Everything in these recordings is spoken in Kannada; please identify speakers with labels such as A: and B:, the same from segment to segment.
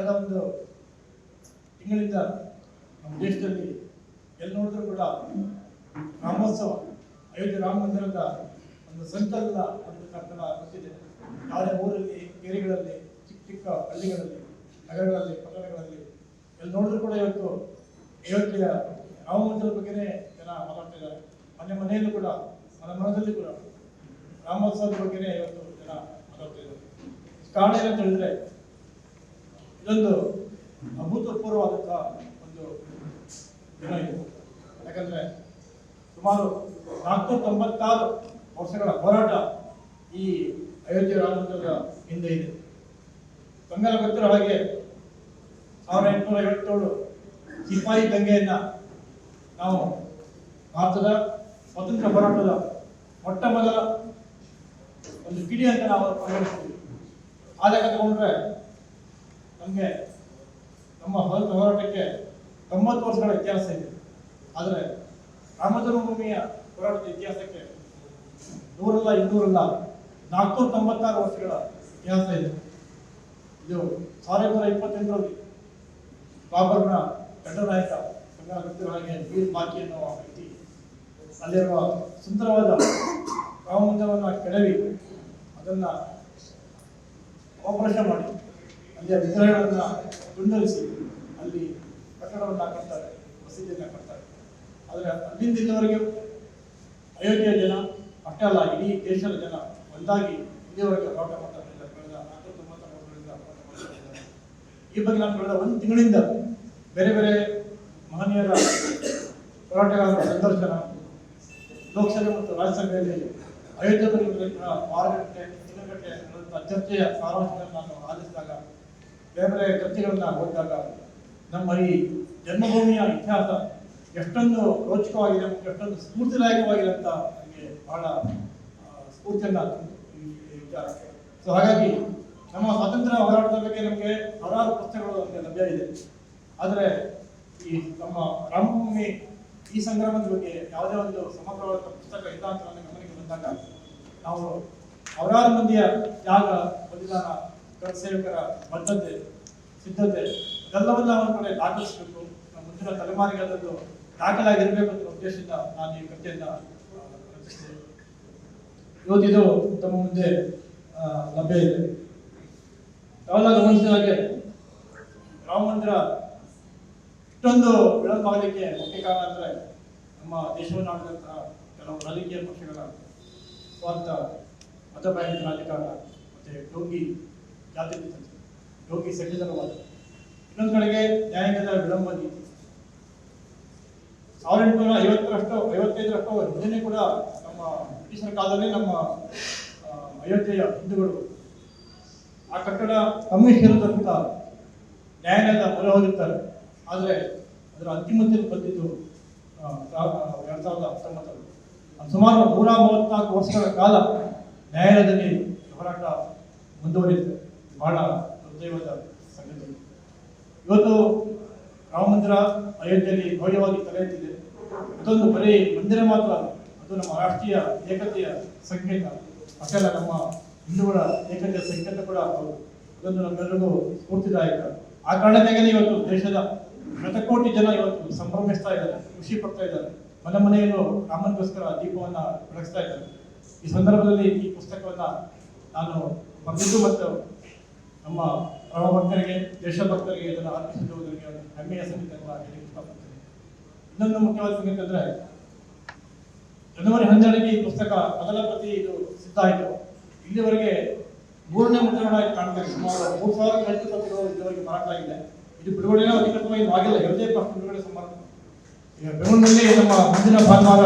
A: ಕಳೆದ ಒಂದು ತಿಂಗಳಿಂದ ನಮ್ಮ ದೇಶದಲ್ಲಿ ಎಲ್ಲಿ ನೋಡಿದ್ರು ಕೂಡ ರಾಮೋತ್ಸವ, ಅಯೋಧ್ಯೆ ರಾಮ ಮಂದಿರದ ಒಂದು ಸಂಕಲ್ಪ ಒಂದು ಕರ್ತನ ಗೊತ್ತಿದೆ ಯಾವುದೇ ಊರಲ್ಲಿ, ಕೆರೆಗಳಲ್ಲಿ, ಚಿಕ್ಕ ಚಿಕ್ಕ ಹಳ್ಳಿಗಳಲ್ಲಿ, ನಗರಗಳಲ್ಲಿ, ಪಟ್ಟಣಗಳಲ್ಲಿ ಎಲ್ಲಿ ನೋಡಿದ್ರು ಕೂಡ ಇವತ್ತು ಅಯೋಧ್ಯೆಯ ರಾಮ ಮಂದಿರದ ಬಗ್ಗೆನೇ ಜನ ಮಾತಾಡ್ತಾ ಇದ್ದಾರೆ. ಮನೆ ಮನೆಯಲ್ಲೂ ಕೂಡ, ಮನ ಮನದಲ್ಲಿ ಕೂಡ ರಾಮೋತ್ಸವದ ಬಗ್ಗೆನೇ ಇವತ್ತು ಜನ ಮಾತಾಡ್ತಾ ಇದ್ದಾರೆ. ಕಾರಣ ಏನಂತ ಹೇಳಿದ್ರೆ ಇದೊಂದು ಅಭೂತಪೂರ್ವವಾದಂತಹ ಒಂದು ದಿನ ಇದು. ಯಾಕಂದ್ರೆ ಸುಮಾರು ನಾಲ್ಕು ತೊಂಬತ್ತಾರು ವರ್ಷಗಳ ಹೋರಾಟ ಈ ಅಯೋಧ್ಯೆ ರಾಮಮಂದಿರದ ಹಿಂದೆ ಇದೆ. ತಮ್ಮೆಲ್ಲ ಗೊತ್ತಿರೋ ಹಾಗೆ ಸಾವಿರದ ಎಂಟುನೂರ ಐವತ್ತೇಳು ಸಿಪಾಯಿ ದಂಗೆಯನ್ನ ನಾವು ಭಾರತದ ಸ್ವತಂತ್ರ ಹೋರಾಟದ ಮೊಟ್ಟ ಮೊದಲ ಒಂದು ಕಿಡಿ ಅಂತ ನಾವು ಪರಿಗಣಿಸ್ತೀವಿ. ಆದಾಗ ತಗೊಂಡ್ರೆ ನಮಗೆ ನಮ್ಮ ಭಾರತ ಹೋರಾಟಕ್ಕೆ ತೊಂಬತ್ತು ವರ್ಷಗಳ ಇತಿಹಾಸ ಇದೆ. ಆದರೆ ರಾಮ ಜನ್ಮಭೂಮಿಯ ಹೋರಾಟದ ಇತಿಹಾಸಕ್ಕೆ ನೂರಲ್ಲ, ಇನ್ನೂರಲ್ಲ ನಾಲ್ಕು ತೊಂಬತ್ತಾರು ವರ್ಷಗಳ ಇತಿಹಾಸ ಇದೆ. ಇದು ಸಾವಿರದ ಇಪ್ಪತ್ತೆಂಟರಲ್ಲಿ ಬಾಬರ್ನ ಗಂಡನಾಯಕ ಹಾಗೆ ವೀರ್ ಬಾಕಿ ಎನ್ನುವ ವ್ಯಕ್ತಿ ಅಲ್ಲಿರುವ ಸುಂದರವಾದ ರಾಮ ಮಂದಿರವನ್ನು ಕೆಡವಿ ಅದನ್ನ ಆಪರೇಷನ್ ಮಾಡಿ. ಅಲ್ಲಿಯ ವಿಗ್ರಹಗಳನ್ನ ತುಂಡರಿಸಿ ಅಲ್ಲಿ ಕಟ್ಟಡವನ್ನು ಕಟ್ತಾರೆ ಮಸೀದಿಯನ್ನ ಕಟ್ತಾರೆ ಆದರೆ ಅಲ್ಲಿಂದ ಇಲ್ಲಿವರೆಗೆ ಅಯೋಧ್ಯೆಯ ಜನ, ಅಷ್ಟೇ ಅಲ್ಲ, ಇಡೀ ದೇಶದ ಜನ ಒಂದಾಗಿ ಇಲ್ಲಿವರೆಗೆ ಹೋರಾಟ ಮಾಡ್ತಾರೆ ಕಳೆದ ನಾಲ್ಕು ವರ್ಷಗಳಿಂದ ಹೋರಾಟ ಈ ಬಗ್ಗೆ ನಾನು ಕಳೆದ ಒಂದು ತಿಂಗಳಿಂದ ಬೇರೆ ಬೇರೆ ಮಹನೀಯರ ಹೋರಾಟಗಾರರ ಸಂದರ್ಶನ, ಲೋಕಸಭೆ ಮತ್ತು ರಾಜ್ಯಸಭೆಯಲ್ಲಿ ಅಯೋಧ್ಯೆ ಬಗ್ಗೆ ವಾರಗಟ್ಟೆ ದಿನಗಟ್ಟೆ ಚರ್ಚೆಯ ಸಾರಾಂಶಗಳನ್ನು ನಾನು ಬೇರೆ ಕೃತಿಗಳನ್ನ ಓದಿದಾಗ ನಮ್ಮ ಈ ಜನ್ಮಭೂಮಿಯ ಇತಿಹಾಸ ಎಷ್ಟೊಂದು ರೋಚಕವಾಗಿದೆ ಎಷ್ಟೊಂದು ಸ್ಫೂರ್ತಿದಾಯಕವಾಗಿದೆ ಅಂತ ನನಗೆ ಬಹಳ ಸ್ಫೂರ್ತಿಯನ್ನ ವಿಚಾರಕ್ಕೆ. ಸೊ ಹಾಗಾಗಿ ನಮ್ಮ ಸ್ವಾತಂತ್ರ್ಯ ಹೋರಾಟದ ಬಗ್ಗೆ ನಮಗೆ ಹಲವಾರು ಪುಸ್ತಕಗಳು ನಮಗೆ ಲಭ್ಯ ಇದೆ. ಆದರೆ ಈ ನಮ್ಮ ರಾಮಭೂಮಿ ಈ ಸಂಗ್ರಾಮದ ಬಗ್ಗೆ ಯಾವುದೇ ಒಂದು ಸಮಗ್ರವಾದ ಪುಸ್ತಕ ಇಲ್ಲ ಅಂತ ನನ್ನ ಗಮನಕ್ಕೆ ಬಂದಾಗ ನಾವು ಸಾವಿರಾರು ಮಂದಿಯ ತ್ಯಾಗ, ಬಲಿದಾನ ಸೇವಕರ ಬದ್ಧತೆ ಸಿದ್ಧತೆ. ಇದೆಲ್ಲವನ್ನ ಅವರ ಕಡೆ ದಾಖಲಿಸಬೇಕು. ಮುಂದಿನ ತಲೆಮಾರಿಗೆ ಅದನ್ನು ದಾಖಲಾಗಿರಬೇಕು ಅನ್ನೋ ಉದ್ದೇಶದಿಂದ ನಾನು ಈ ಕಥೆಯನ್ನ ಇವತ್ತು ಇವತ್ತಿದು ತಮ್ಮ ಮುಂದೆ ಲಭ್ಯ ಇದೆ. ತಾವೆಲ್ಲ ಗಮನಿಸಿದ ಹಾಗೆ, ರಾಮ ಮಂದಿರ ಇಷ್ಟೊಂದು ವಿಳಂಬವಾಗಲಿಕ್ಕೆ ಮುಖ್ಯ ಕಾರಣ ಅಂದ್ರೆ ನಮ್ಮ ದೇಶವನ್ನು ಆಡಿದಂತಹ ಕೆಲವು ರಾಜಕೀಯ ಪಕ್ಷಗಳ ಸ್ವಾರ್ಥ ಮತಭಾಯಿಕ ರಾಜಕಾರಣ, ಮತ್ತೆ ಡೋಂಗಿ ಜಾತಿ ಡೋಂಗಿ ಸೆಕ್ಯುಲರ್ವಾದ ಇನ್ನೊಂದು ಕಡೆಗೆ ನ್ಯಾಯಾಂಗದ ವಿಳಂಬ ನೀತಿ. ಸಾವಿರದ ಎಂಟುನೂರ ಐವತ್ತರಷ್ಟು, ಐವತ್ತೈದರಷ್ಟು ಹಿಂದೆ ಕೂಡ ನಮ್ಮ ಬ್ರಿಟಿಷರ ಕಾಲದಲ್ಲಿ ನಮ್ಮ ಅಯೋಧ್ಯೆಯ ಹಿಂದೂಗಳು ಆ ಕಟ್ಟಡ ಕಮ್ಮಿಸಿರೋದ್ರಿಂದ ನ್ಯಾಯಾಲಯದ ಮೊರೆ ಹೋಗಿರ್ತಾರೆ. ಆದರೆ ಅದರ ಅಂತಿಮ ತೀರ್ಪು ಬಂದಿದ್ದು ಎರಡು ಸಾವಿರದ ಹತ್ತೊಂಬತ್ತರಲ್ಲಿ. ಸುಮಾರು ನೂರ ಮೂವತ್ನಾಲ್ಕು ವರ್ಷಗಳ ಕಾಲ ನ್ಯಾಯಾಲಯದಲ್ಲಿ ಹೋರಾಟ ಮುಂದುವರಿಯುತ್ತೆ ಬಹಳ ದುರ್ದೈವದ ಸಂಗತಿ. ಇವತ್ತು ರಾಮ ಮಂದಿರ ಅಯೋಧ್ಯೆಯಲ್ಲಿ ಭವ್ಯವಾಗಿ ತಲೆ ಅದೊಂದು ಬರೀ ಮಂದಿರ ಮಾತ್ರ, ಅದು ನಮ್ಮ ರಾಷ್ಟ್ರೀಯ ಏಕತೆಯ ಸಂಕೇತ. ಅಷ್ಟೆಲ್ಲ ನಮ್ಮ ಹಿಂದೂಗಳ ಏಕತೆಯ ಸಂಕೇತ ಕೂಡ ಹೌದು ಅದೊಂದು ನಮ್ಮೆಲ್ಲರಿಗೂ ಸ್ಫೂರ್ತಿದಾಯಕ. ಆ ಕಾರಣಕ್ಕಾಗಿ ಇವತ್ತು ದೇಶದ ಶತಕೋಟಿ ಜನ ಇವತ್ತು ಸಂಭ್ರಮಿಸ್ತಾ ಇದ್ದಾರೆ, ಖುಷಿ ಪಡ್ತಾ ಇದ್ದಾರೆ. ಮನೆ ಮನೆಯಲ್ಲೂ ರಾಮನಿಗೋಸ್ಕರ ದೀಪವನ್ನ ಬೆಳಗಿಸ್ತಾ ಇದ್ದಾರೆ. ಈ ಸಂದರ್ಭದಲ್ಲಿ ಈ ಪುಸ್ತಕವನ್ನ ನಾನು ಬರೆದಿದ್ದು ಮತ್ತು ನಮ್ಮ ರಾಮ ಭಕ್ತರಿಗೆ ದೇಶಭಕ್ತರಿಗೆ ಇದನ್ನು ಅರ್ಪಿಸಿರುವುದಕ್ಕೆ ಒಂದು ಹೆಮ್ಮೆಯ ಸಂಗತಿ ಅಂತ ಹೇಳಲಿಕ್ಕೆ ಇಷ್ಟಪಡ್ತೇನೆ. ಇನ್ನೊಂದು ಮುಖ್ಯವಾದ ಸಂಗತಿ ಅಂದ್ರೆ, ಜನವರಿ ಹನ್ನೆರಡಕ್ಕೆ ಈ ಪುಸ್ತಕ ಮೊದಲ ಪ್ರತಿ ಇದು ಸಿದ್ಧ ಆಯಿತು. ಇಲ್ಲಿವರೆಗೆ ಮೂರನೇ ಮುದ್ರಣವಾಗಿ ಕಾಣ್ತಾ ಇದೆ. ಸುಮಾರು ಮೂರು ಸಾವಿರ ಹೆಚ್ಚು ಪ್ರತಿಗಳು ಇಲ್ಲಿವರೆಗೆ ಮಾರಾಟ ಆಗಿದೆ ಇದು ಬಿಡುಗಡೆನ ಅಧಿಕೃತವಾಗಿ ಆಗಿಲ್ಲ. ಯಾವುದೇ ಪಕ್ಷ ಬಿಡುಗಡೆ ಸಮಾರಂಭ ಈಗ ಬೆಂಗಳೂರಿನಲ್ಲಿ ನಮ್ಮ ಮುಂದಿನ ಭಾನುವಾರ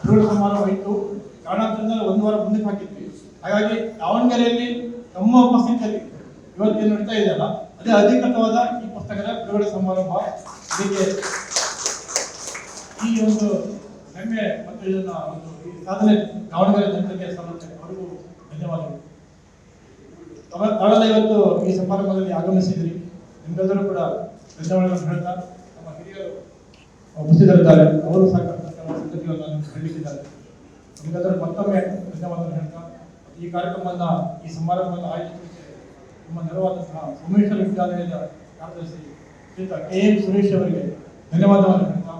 A: ಬಿಡುಗಡೆ ಸಮಾರಂಭ ಇತ್ತು ಒಂದು ವಾರ ಮುಂದಕ್ಕೆ ಹಾಕಿದ್ವಿ. ಹಾಗಾಗಿ ದಾವಣಗೆರೆಯಲ್ಲಿ ನಮ್ಮ ಉಪಸ್ಥಿತಿಯಲ್ಲಿ ಇವತ್ತೇನು ನಡೀತಾ ಇದೆಯಲ್ಲ ಅದೇ ಅಧಿಕೃತವಾದ ಈ ಪುಸ್ತಕದ ಬಿಡುಗಡೆ ಸಮಾರಂಭ. ಇದಕ್ಕೆ ಈ ಒಂದು ಹೆಮ್ಮೆ ಮತ್ತು ಇದನ್ನ ಒಂದು ಈ ಸಾಧನೆ ದಾವಣಗೆರೆ ಜನತೆಗೆ ಸಲ್ಲುತ್ತೆ ಅವರಿಗೂ ಧನ್ಯವಾದಗಳು. ಇವತ್ತು ಈ ಸಮಾರಂಭದಲ್ಲಿ ಆಗಮಿಸಿದ್ರಿ. ನಿಮ್ಗೆಲ್ಲರೂ ಕೂಡ ಧನ್ಯವಾದಗಳನ್ನು ಹೇಳ್ತಾ ನಮ್ಮ ಹಿರಿಯರು ಉಪಸ್ಥಿತರಿದ್ದಾರೆ. ಅವರು ಸಾಕಷ್ಟು ಸಂಗತಿಗಳನ್ನು ನಿಮ್ಗೆಲ್ಲರೂ ಮತ್ತೊಮ್ಮೆ ಧನ್ಯವಾದಗಳನ್ನು ಹೇಳ್ತಾ, ಈ ಕಾರ್ಯಕ್ರಮವನ್ನ, ಈ ಸಮಾರಂಭವನ್ನು ಆಯೋಜಿಸಲಿಕ್ಕೆ ನಮ್ಮ ನೆರವಾದಂತಹ ಸೋಮೇಶ್ವರ ವಿದ್ಯಾಲಯದ ಕಾರ್ಯದರ್ಶಿ ಶ್ರೀ ಕೆ ಎಂ ಸುರೇಶ್ ಅವರಿಗೆ ಧನ್ಯವಾದವನ್ನು